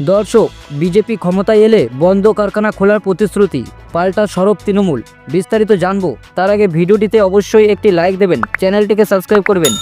দর্শক, বিজেপি ক্ষমতায় এলে বন্ধ কারখানা খোলার প্রতিশ্রুতি, পাল্টা সরব তৃণমূল। বিস্তারিত জানব, তার আগে ভিডিওটিতে অবশ্যই একটি লাইক দেবেন, চ্যানেলটিকে সাবস্ক্রাইব করবেন।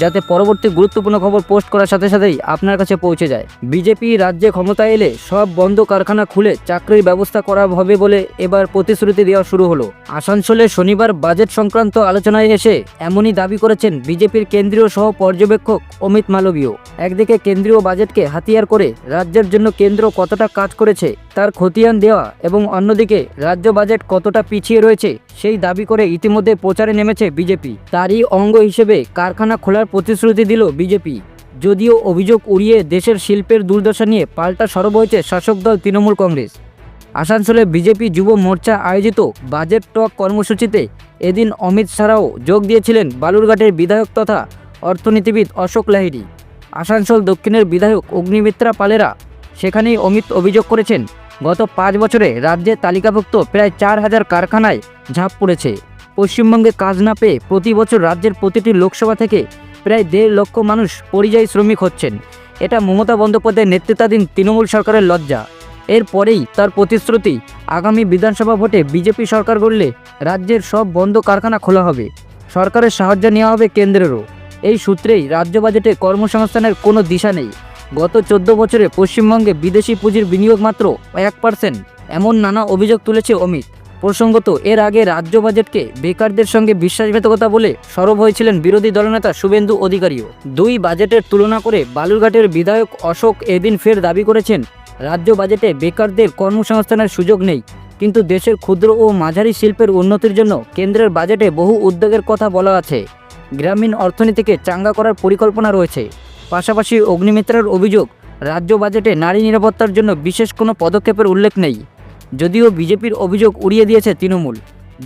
যাতে পরবর্তী গুরুত্বপূর্ণ খবর পোস্ট করার সাথে সাথেই আপনার কাছে পৌঁছে যায়। বিজেপি রাজ্যে ক্ষমতায় এলে সব বন্ধ কারখানা খুলে চাকরির ব্যবস্থা করা হবে বলে এবার প্রতিশ্রুতি দেওয়া শুরু হলো। আসানসোলে শনিবার বাজেট সংক্রান্ত আলোচনায় এসে এমনই দাবি করেছেন বিজেপির কেন্দ্রীয় সহ পর্যবেক্ষক অমিত মালবীয়। একদিকে কেন্দ্রীয় বাজেটকে হাতিয়ার করে রাজ্যের জন্য কেন্দ্র কতটা কাজ করেছে তার খতিয়ান দেওয়া এবং অন্যদিকে রাজ্য বাজেট কতটা পিছিয়ে রয়েছে সেই দাবি করে ইতিমধ্যে প্রচারে নেমেছে বিজেপি। তারই অঙ্গ হিসেবে কারখানা খোলার প্রতিশ্রুতি দিল বিজেপি। যদিও অভিযোগ উড়িয়ে দেশের শিল্পের দুর্দশা নিয়ে পাল্টা সরব হয়েছে শাসক দল তৃণমূল কংগ্রেস। আসানসোলে বিজেপি যুব মোর্চা আয়োজিত বাজেট টক কর্মসূচিতে এদিন অমিত ছাড়াও যোগ দিয়েছিলেন বালুরঘাটের বিধায়ক তথা অর্থনীতিবিদ অশোক লাহিড়ী। আসানসোল দক্ষিণের বিধায়ক অগ্নিমিত্রা পালেরা সেখানেই অমিত অভিযোগ করেছেন। গত পাঁচ বছরে রাজ্যে তালিকাভুক্ত প্রায় চার হাজার কারখানায় ঝাঁপ পড়েছে। পশ্চিমবঙ্গে কাজ না পেয়ে প্রতি বছর রাজ্যের প্রতিটি লোকসভা থেকে প্রায় দেড় লক্ষ মানুষ পরিযায়ী শ্রমিক হচ্ছেন। এটা মমতা বন্দ্যোপাধ্যায়ের নেতৃত্বাধীন তৃণমূল সরকারের লজ্জা। এরপরেই তার প্রতিশ্রুতি আগামী বিধানসভা ভোটে বিজেপি সরকার গড়লে রাজ্যের সব বন্ধ কারখানা খোলা হবে। সরকারের সাহায্য নেওয়া হবে কেন্দ্রেরও। এই সূত্রেই রাজ্য বাজেটে কর্মসংস্থানের কোনো দিশা নেই। গত চোদ্দ বছরে পশ্চিমবঙ্গে বিদেশি পুঁজির বিনিয়োগ মাত্র এক পার্সেন্ট এমন নানা অভিযোগ তুলেছে অমিত। প্রসঙ্গত, এর আগে রাজ্য বাজেটকে বেকারদের সঙ্গে বিশ্বাসঘাতকতা বলে সরব হয়েছিলেন বিরোধী দলনেতা শুভেন্দু অধিকারীও। দুই বাজেটের তুলনা করে বালুরঘাটের বিধায়ক অশোক এদিন ফের দাবি করেছেন, রাজ্য বাজেটে বেকারদের কর্মসংস্থানের সুযোগ নেই, কিন্তু দেশের ক্ষুদ্র ও মাঝারি শিল্পের উন্নতির জন্য কেন্দ্রের বাজেটে বহু উদ্যোগের কথা বলা আছে। গ্রামীণ অর্থনীতিকে চাঙ্গা করার পরিকল্পনা রয়েছে। পাশাপাশি অগ্নিমিত্রার অভিযোগ, রাজ্য বাজেটে নারী নিরাপত্তার জন্য বিশেষ কোনো পদক্ষেপের উল্লেখ নেই। যদিও বিজেপির অভিযোগ উড়িয়ে দিয়েছে তৃণমূল।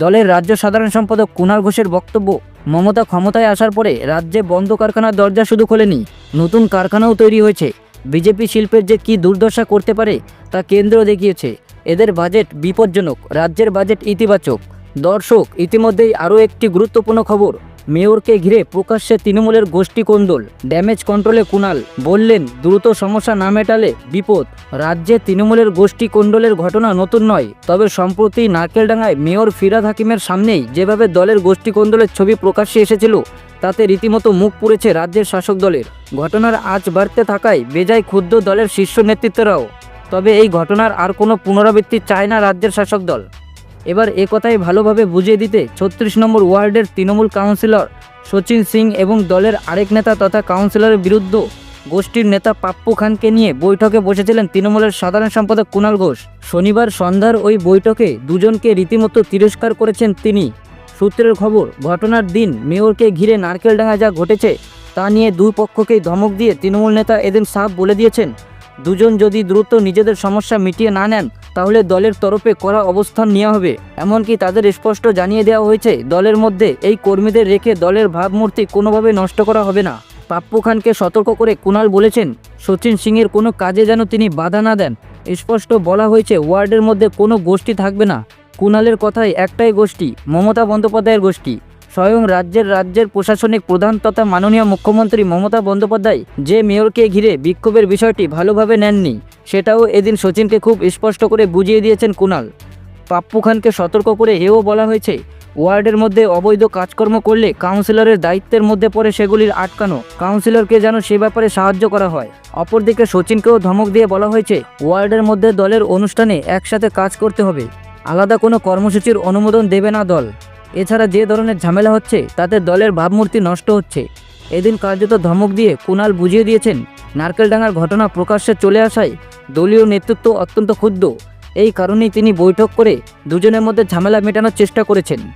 দলের রাজ্য সাধারণ সম্পাদক কুণাল ঘোষের বক্তব্য, মমতা ক্ষমতায় আসার পরে রাজ্যে বন্ধ কারখানার দরজা শুধু খোলেনি, নতুন কারখানাও তৈরি হয়েছে। বিজেপি শিল্পের যে কী দুর্দশা করতে পারে তা কেন্দ্র দেখিয়েছে। এদের বাজেট বিপজ্জনক, রাজ্যের বাজেট ইতিবাচক। দর্শক, ইতিমধ্যেই আরও একটি গুরুত্বপূর্ণ খবর। মেয়রকে ঘিরে প্রকাশ্যে তৃণমূলের গোষ্ঠী কোন্দল, ড্যামেজ কন্ট্রোলে কুণাল, বললেন, দ্রুত সমস্যা না মেটালে বিপদ। রাজ্যে তৃণমূলের গোষ্ঠী কোন্দলের ঘটনা নতুন নয়, তবে সম্প্রতি নারকেলডাঙ্গায় মেয়র ফিরাদ হাকিমের সামনেই যেভাবে দলের গোষ্ঠী কোন্দলের ছবি প্রকাশ্যে এসেছিল, তাতে রীতিমতো মুখ পুড়েছে রাজ্যের শাসক দলের। ঘটনার আজ বাড়তে থাকায় বেজায় ক্ষুদ্র দলের শীর্ষ নেতৃত্বরাও। তবে এই ঘটনার আর কোনো পুনরাবৃত্তি চায় না রাজ্যের শাসক দল। এবার এ কথাই ভালোভাবে বুঝিয়ে দিতে ছত্রিশ নম্বর ওয়ার্ডের তৃণমূল কাউন্সিলর সচিন সিং এবং দলের আরেক নেতা তথা কাউন্সিলরের বিরুদ্ধে গোষ্ঠীর নেতা পাপ্পু খানকে নিয়ে বৈঠকে বসেছিলেন তৃণমূলের সাধারণ সম্পাদক কুণাল ঘোষ। শনিবার সন্ধ্যার ওই বৈঠকে দুজনকে রীতিমতো তিরস্কার করেছেন তিনি। সূত্রের খবর, ঘটনার দিন মেয়রকে ঘিরে নারকেলডাঙ্গা যা ঘটেছে তা নিয়ে দুই পক্ষকেই ধমক দিয়ে তৃণমূল নেতা এদিন সাফ বলে দিয়েছেন। দুজন যদি দ্রুত নিজেদের সমস্যা মিটিয়ে না নেন, তাহলে দলের তরফে করা অবস্থান নেওয়া হবে। এমনকি তাদের স্পষ্ট জানিয়ে দেওয়া হয়েছে, দলের মধ্যে এই কর্মীদের রেখে দলের ভাবমূর্তি কোনোভাবে নষ্ট করা হবে না। পাপ্পু খানকে সতর্ক করে কুণাল বলেছেন, সচিন সিংয়ের কোনো কাজে যেন তিনি বাধা না দেন। স্পষ্ট বলা হয়েছে, ওয়ার্ডের মধ্যে কোনো গোষ্ঠী থাকবে না। কুণালের কথায় একটাই গোষ্ঠী, মমতা বন্দ্যোপাধ্যায়ের গোষ্ঠী। স্বয়ং রাজ্যের রাজ্যের প্রশাসনিক প্রধান তথা মাননীয় মুখ্যমন্ত্রী মমতা বন্দ্যোপাধ্যায় যে মেয়রকে ঘিরে বিক্ষোভের বিষয়টি ভালোভাবে নেননি, সেটাও এদিন সচিনকে খুব স্পষ্ট করে বুঝিয়ে দিয়েছেন কুণাল। পাপ্পু খানকে সতর্ক করে এও বলা হয়েছে, ওয়ার্ডের মধ্যে অবৈধ কাজকর্ম করলে কাউন্সিলরের দায়িত্বের মধ্যে পড়ে সেগুলির আটকানো, কাউন্সিলরকে যেন সে ব্যাপারে সাহায্য করা হয়। অপরদিকে সচিনকেও ধমক দিয়ে বলা হয়েছে, ওয়ার্ডের মধ্যে দলের অনুষ্ঠানে একসাথে কাজ করতে হবে। আলাদা কোনো কর্মসূচির অনুমোদন দেবে না দল। এছাড়া যে ধরনের ঝামেলা হচ্ছে, তাতে দলের ভাবমূর্তি নষ্ট হচ্ছে। এদিন কার্যত ধমক দিয়ে কুনাল বুঝিয়ে দিয়েছেন, নারকেলডাঙ্গার ঘটনা প্রকাশ্যে চলে আসায় দলীয় নেতৃত্ব অত্যন্ত ক্ষুব্ধ। এই কারণেই তিনি বৈঠক করে দুজনের মধ্যে ঝামেলা মেটানোর চেষ্টা করেছেন।